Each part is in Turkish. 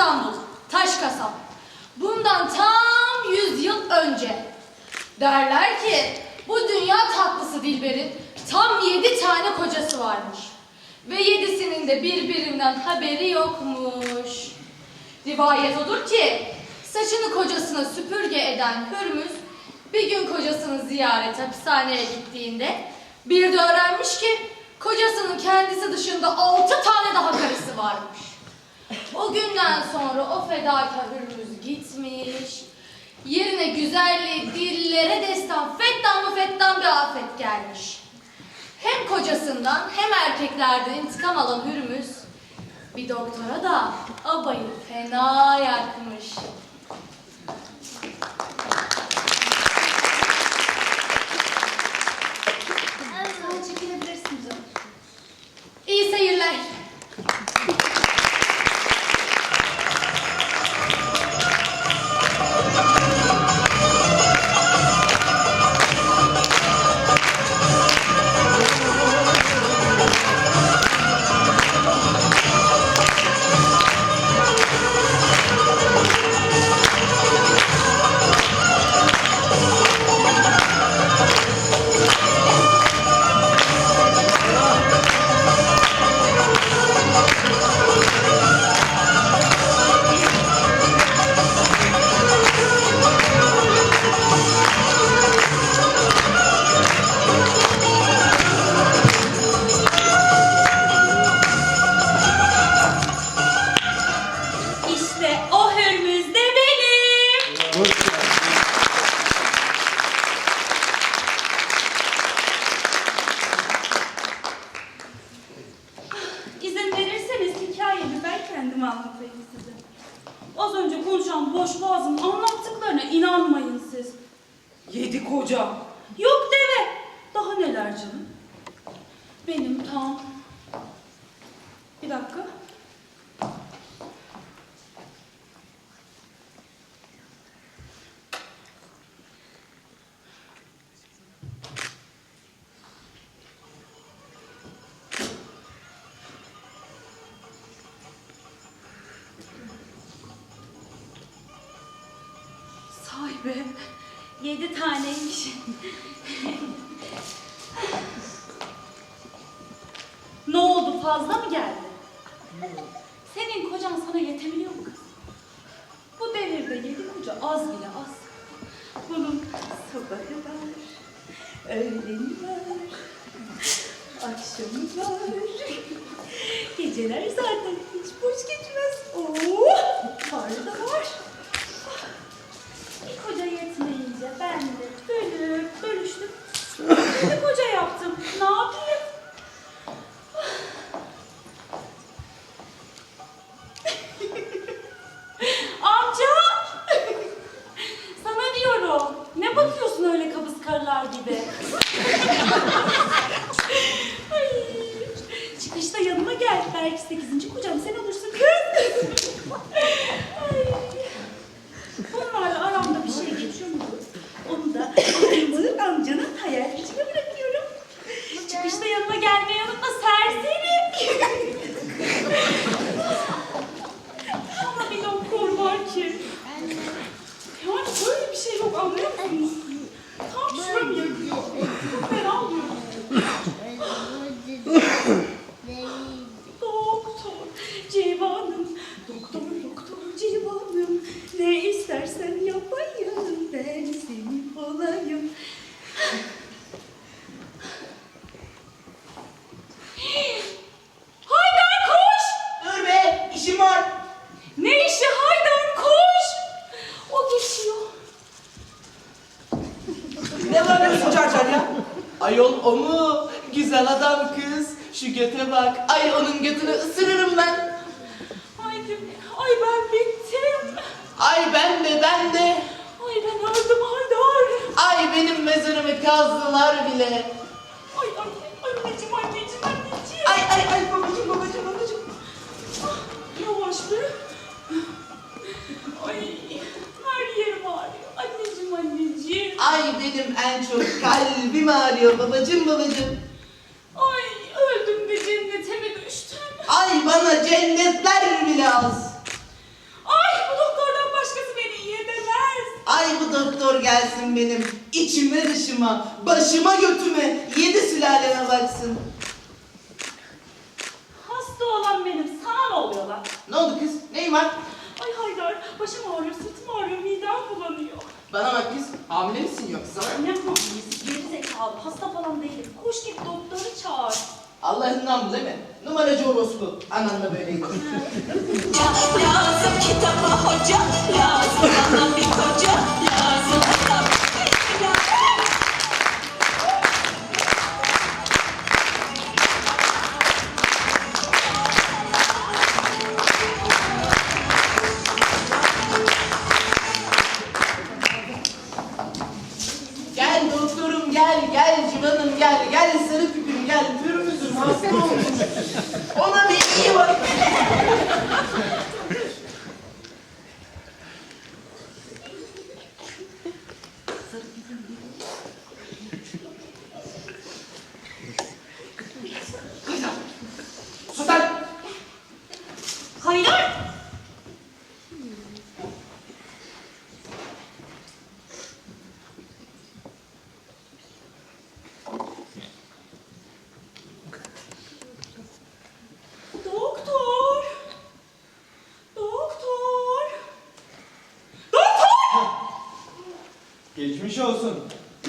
İstanbul, Taşkasap. Bundan tam yüz yıl önce. Derler ki bu dünya tatlısı Dilber'in tam yedi tane kocası varmış. Ve yedisinin de birbirinden haberi yokmuş. Rivayet olur ki saçını kocasına süpürge eden Hürmüz bir gün kocasını ziyaret hapishaneye gittiğinde bir de öğrenmiş ki kocasının kendisi dışında altı tane daha karısı varmış. O günden sonra o fedakar Hürmüz gitmiş. Yerine güzelliği dillere destan fettan mı fettan bir afet gelmiş. Hem kocasından hem erkeklerden intikam alan Hürmüz bir doktora da abayı fena yakmış. Canım. İyi seyirler. Boş boğazın anlattıklarına inanmayın siz. Yedi koca. Sahibi yedi taneymiş. ne oldu fazla mı geldi? Senin kocan sana yetebiliyor mu kız? Bu devirde yedi koca az bile az. Bunun sabahı var, öğleni var, akşamı var. Geceler zaten hiç boş geçmez. Oo, karı da var. Ne bakıyorsun öyle kabız karılar gibi? Ay, çıkışta yanıma gel. Belki sekizinci kocam sen olursun Christ. Ayol o mu? Güzel adam kız. Şu göte bak. Ay onun götünü ısırırım ben. Haydi, ay ben bittim. Ay ben de ben de. Ay ben öldüm Haydar. Ay benim mezarımı kazdılar bile. Ay ay anneciğim anneciğim anneciğim. Ay ay ay babacım babacım babacım. Yavaş be. Ay her yerim ağrıyor. Anneciğim anneciğim. Ay benim en çok kalbim ağrıyor babacım babacım. Ay öldüm de cennete mi düştüm? Ay bana cennetler bile az. Ay bu doktordan başkası beni iyi edemez. Ay bu doktor gelsin benim içime dışıma, başıma götüme, yedi sülaleme baksın. Hasta olan benim. Sana ne oluyor lan? Ne oldu kız? Neyin var? Ay Haydar, başım ağrıyor, sırtım ağrıyor, midem bulanıyor. Bana bak kız, hamile misin yoksa? Ne hamilesi, geri zekalı, hasta falan değilim. Koş git doktoru çağır. Allah'ından bu değil mi? Numaracı orospu. Anan da böyleydi. Lazım kitaba hoca, lazım bana bir koca, Geçmiş olsun.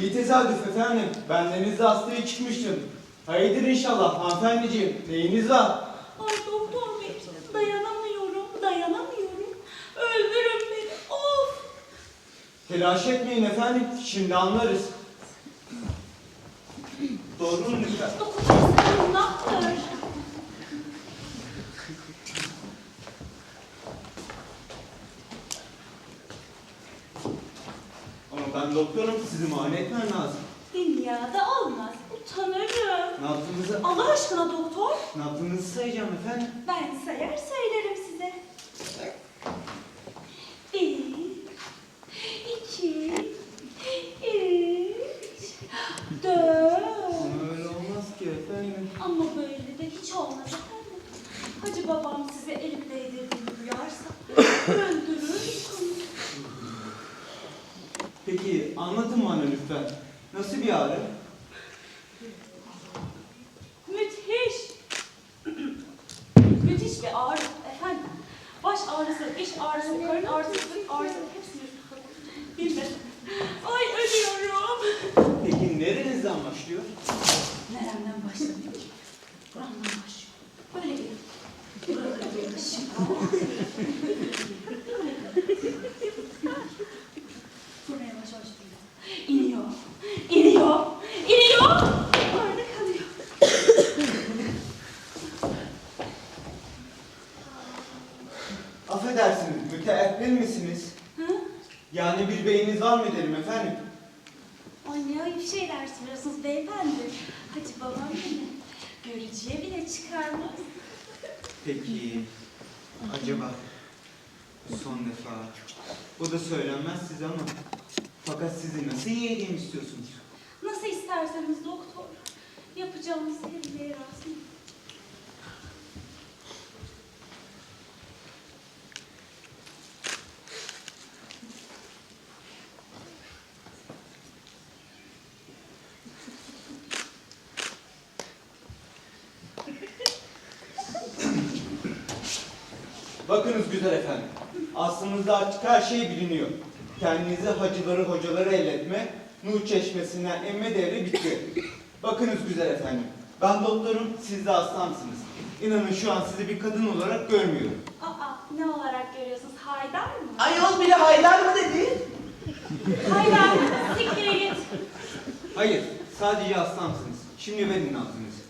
İyi tesadüf efendim. Ben denizde hastaya çıkmıştım. Hayırdır inşallah hanımefendiciğim. Neyiniz var? Ay doktor bey, dayanamıyorum, dayanamıyorum. Öldürün beni, of! Telaş etmeyin efendim. Şimdi anlarız. Doğru mu lütfen? Dokunursan ne yapar? Ama ben doktorum. Sizi muayene etmem lazım. Dünyada olmaz, utanırım. Ne yaptığınızı, Allah aşkına doktor, ne yaptığınızı sayacağım efendim. ben sayar söylerim size. Bir, iki, üç, dört. Ama öyle olmaz ki efendim. Ama böyle de hiç olmaz efendim. Hacı babam size elim değdirdiğini duyarsa öldürür seni. Peki anlatın bana lütfen. Nasıl bir ağrı? Müthiş. Müthiş bir ağrı efendim. Baş ağrısı, iş ağrısı, karın ağrısı, sırt ağrısı hepsini bilmem. Ay ölüyorum. Peki nerenizden başlıyor? Neremden başlamıyor ki? Buramdan başlıyor. Böyle gelin. Buralara doğru mı derim efendim? Ay ne ayıp şeyler söylüyorsunuz beyefendi. Hacı babam beni görücüye bile çıkarmaz. Peki, acaba son defa, o da söylenmez size ama fakat sizi nasıl iyi edeyim istiyorsunuz? Nasıl isterseniz doktor. Yapacağımız sevgiye razıyım. Güzel efendim, aslınızda artık her şey biliniyor. Kendinizi hacıları hocaları elletme, Nur çeşmesinden emme devri bitti. Bakınız güzel efendim, ben doktorum, siz de hastamsınız. İnanın şu an sizi bir kadın olarak görmüyorum. Aa ne olarak görüyorsunuz? Haydar mı? Ayol biri haydar mı dedi? Haydar siktir git. Hayır, sadece hastamsınız. Şimdi verin altınızı.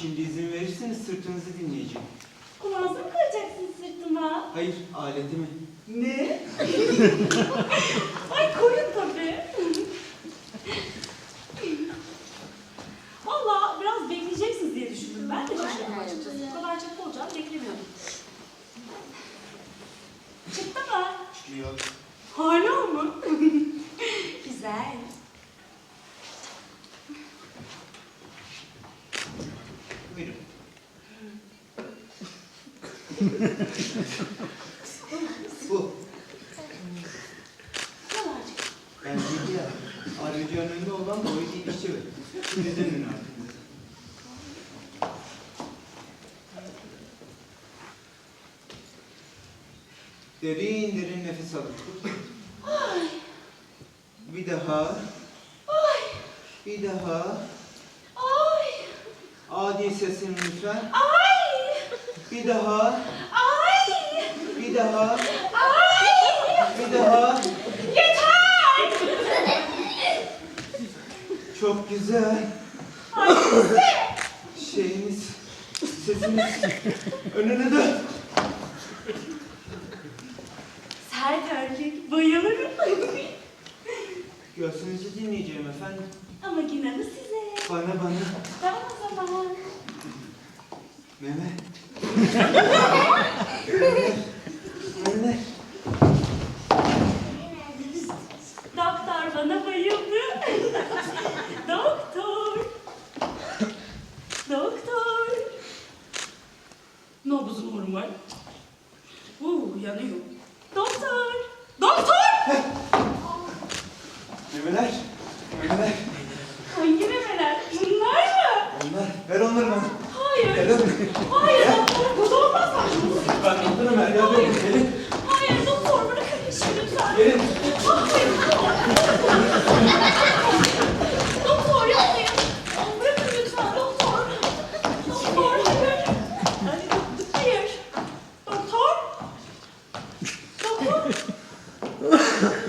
Şimdi izin verirseniz sırtınızı dinleyeceğim. Kulağınıza mı koyacaksın sırtıma? Hayır, aletimi. Ne? Bu. Ben dedi ya, aracı önünde olan boyu dikişi ver. Şimdi dönün artık. Derin derin nefes alın. Bir daha. Bir daha. Ay! Adi sesini lütfen. Ay! Bir daha. Ay! Bir daha. Ay! Bir daha. Yeter! Çok güzel. Ay size! Şeyiniz, sesiniz önüne dön. Sert erkek bayılırım. Göğsünüzü dinleyeceğim efendim. Ama mi size? Bana bana. Tamam o zaman. Mehmet. Mehmet. Doktor bana bayıldı. Doktor. Doktor. Nabzım normal. Uuu yanıyor. Doktor. Doktor. Memeler. Memeler. うわっ。